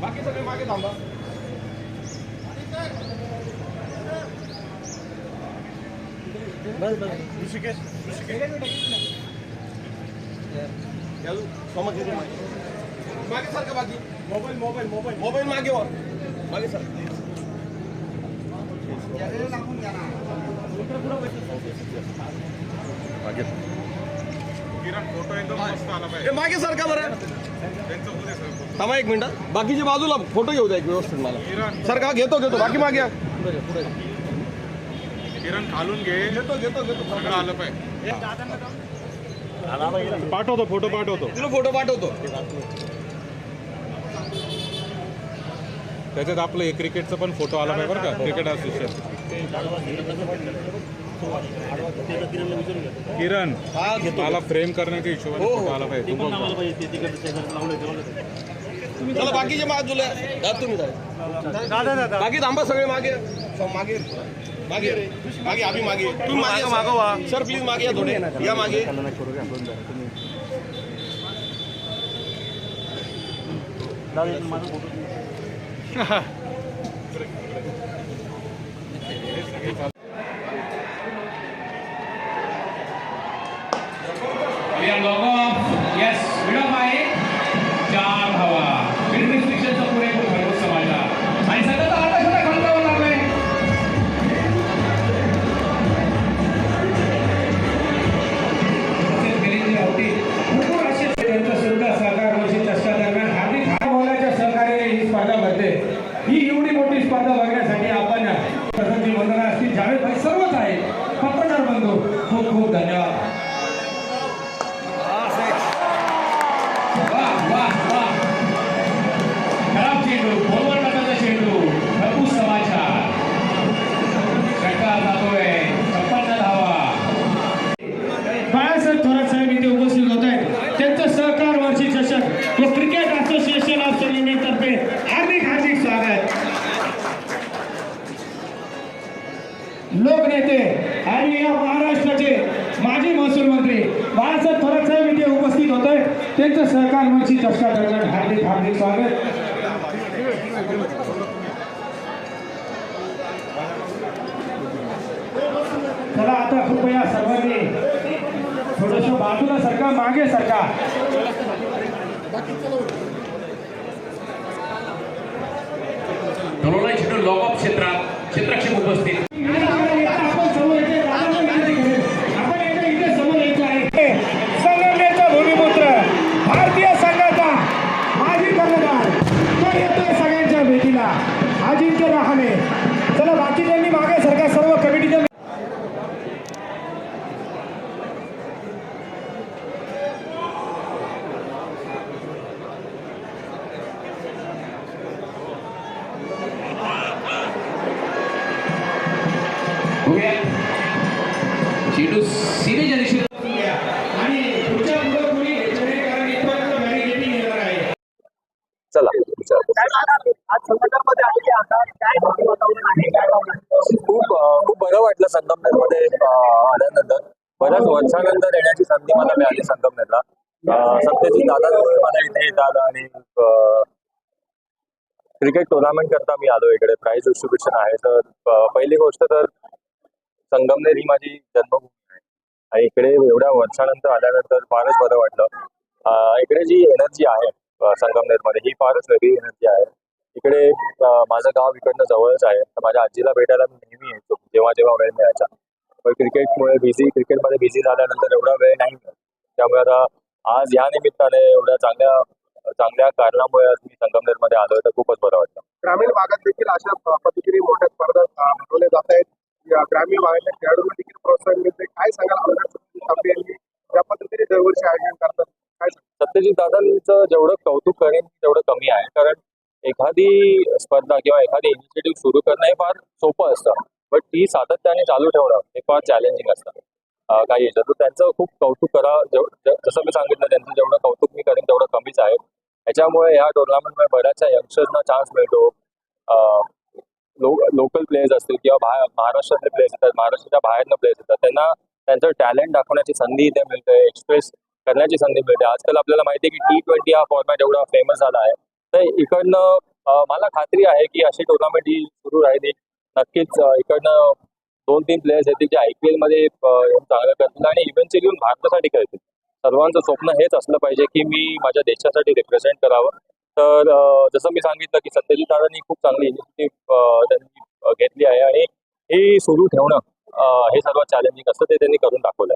बाकी सगळे मागे थांबा बस बस ऋषिकेश मागे. मागे सारखं बाकी मोबाईल मोबाईल मोबाईल. मोबाईल मागे वर. मागे सारखं. मागे. किरण फोटो एकदम मस्त आला पाहिजे ए, मागे सारखा बरं? सर थांबा एक मिनिट. बाकीच्या बाजूला फोटो घेऊ द्या एक व्यवस्थित मला. किरण. सारखा घेतो घेतो. बाकी मागे. किरण खालून घे. घेतो घेतो घेतो. सगळं आलं पाहिजे पाठवतो फोटो पाठवतो. तुला फोटो पाठवतो. त्याच्यात आपलं हे क्रिकेटचं पण फोटो आला पाहिजे बरं का क्रिकेट असोसिएशन किरण हा मला फ्रेम करण्याच्या हिशोबाने हो, हो. फोटो आला पाहिजे. चला बाकीचे बाजूला या तुम्ही. बाकी थांबा सगळे मागे. मागे. मागे मागे आम्ही मागे. तुम्ही मागे मागवा सर. प्लीज मागे या थोडे. या मागे. Yes, we don't mind. पद बघण्यासाठी आपण प्रसंगी वंदना असतील जावेद भाई सर्वच आहे पत्रकार बंधू खूप खूप धन्यवाद. खराब चेंडू फोरवर टाकायचा चेंडू भरपूर समाचार. षटकार जातोय छप्पन्न धावा. बाळासाहेब थोरात साहेब इथे उपस्थित होत आहेत. त्यांचं सहकार वर्षी चषक व क्रिकेट असोसिएशन ऑफ तर्फे हार्दिक हार्दिक स्वागत लोकनेते आणि या महाराष्ट्राचे माजी महसूल मंत्री बाळासाहेब थोरात साहेब इथे उपस्थित होते. त्यांचं सहकार मंची म्हणजे चर्चा दरम्यान हार्दिक हार्दिक स्वागत. चला आता कृपया सर्वांनी थोडस बाजूला सरका मागे सरका. धोरणा क्षेत्रात क्षेत्रक्षेप उपस्थित. आहे चला बाकी त्यांनी मागे सरकार सर्व कमिटीच्या सीमेच्या बरं वाटलं संगमनेरमध्ये आल्यानंतर. बऱ्याच वर्षानंतर येण्याची संधी मला मिळाली संगमनेरला. अं, सत्यजित दादांमुळे मला इथे येता आलं आणि क्रिकेट टुर्नामेंट करता मी आलो इकडे. प्राईज डिस्ट्रीब्युशन आहे. तर पहिली गोष्ट तर संगमनेर ही माझी जन्मभूमी आहे. आणि इकडे एवढ्या वर्षानंतर आल्यानंतर फारच बरं वाटलं. इकडे जी एनर्जी आहे संगमनेरमध्ये ही फारच वेगळी एनर्जी आहे. इकडे माझं गाव इकडनं जवळच आहे. तर माझ्या आजीला भेटायला मी नेहमी यायचो जेव्हा जेव्हा वेळ मिळायचा. पण क्रिकेटमुळे बिझी क्रिकेटमध्ये बिझी झाल्यानंतर एवढा वेळ नाही मिळत. त्यामुळे आता आज या निमित्ताने एवढ्या चांगल्या चांगल्या कारणामुळे आज मी संगमनेरमध्ये आलोय तर खूपच बरं वाटलं. ग्रामीण भागात देखील अशा पद्धतीने मोठ्या स्पर्धा भरवल्या जात आहेत. ग्रामीण भागातल्या खेळाडूंना देखील प्रोत्साहन मिळते काय सांगाल यांनी? ज्या पद्धतीने दरवर्षी आयोजन करतात काय? सत्यजित दादांचं जेवढं कौतुक करेन तेवढं कमी आहे. कारण एखादी स्पर्धा किंवा एखादी इनिशिएटिव्ह सुरू करणं हे फार सोपं असतं. बट ती सातत्याने चालू ठेवणं हे फार चॅलेंजिंग असतं. काही याच्यात. तर त्यांचं खूप कौतुक करा. जसं मी सांगितलं त्यांचं जेवढं कौतुक मी करेन तेवढं कमीच आहे. याच्यामुळे या टुर्नामेंटमुळे बऱ्याचशा यंगस्टर्सना चान्स मिळतो. लो लोकल प्लेयर्स असतील किंवा बाहेर महाराष्ट्रातले प्लेयर्स येतात महाराष्ट्राच्या बाहेरनं प्लेयर्स येतात. त्यांना त्यांचं टॅलेंट दाखवण्याची संधी इथे मिळते एक्सप्रेस करण्याची संधी मिळते. आजकाल आपल्याला माहिती आहे की टी ट्वेंटी हा फॉर्मॅट एवढा फेमस झाला आहे. तर इकडनं मला खात्री आहे की अशी टुर्नामेंट ही सुरू राहिली. नक्कीच इकडनं दोन तीन प्लेयर्स येतील जे आय पी एलमध्ये येऊन चांगलं करतील आणि इव्हेंच्युअली येऊन भारतासाठी खेळतील. सर्वांचं स्वप्न हेच असलं पाहिजे की मी माझ्या देशासाठी रिप्रेझेंट करावं. तर जसं मी सांगितलं की सत्यजित दादांनी खूप चांगली इनिशिएटिव्ह त्यांनी घेतली आहे आणि हे सुरू ठेवणं हे सर्वात चॅलेंजिंग असतं ते त्यांनी करून दाखवलं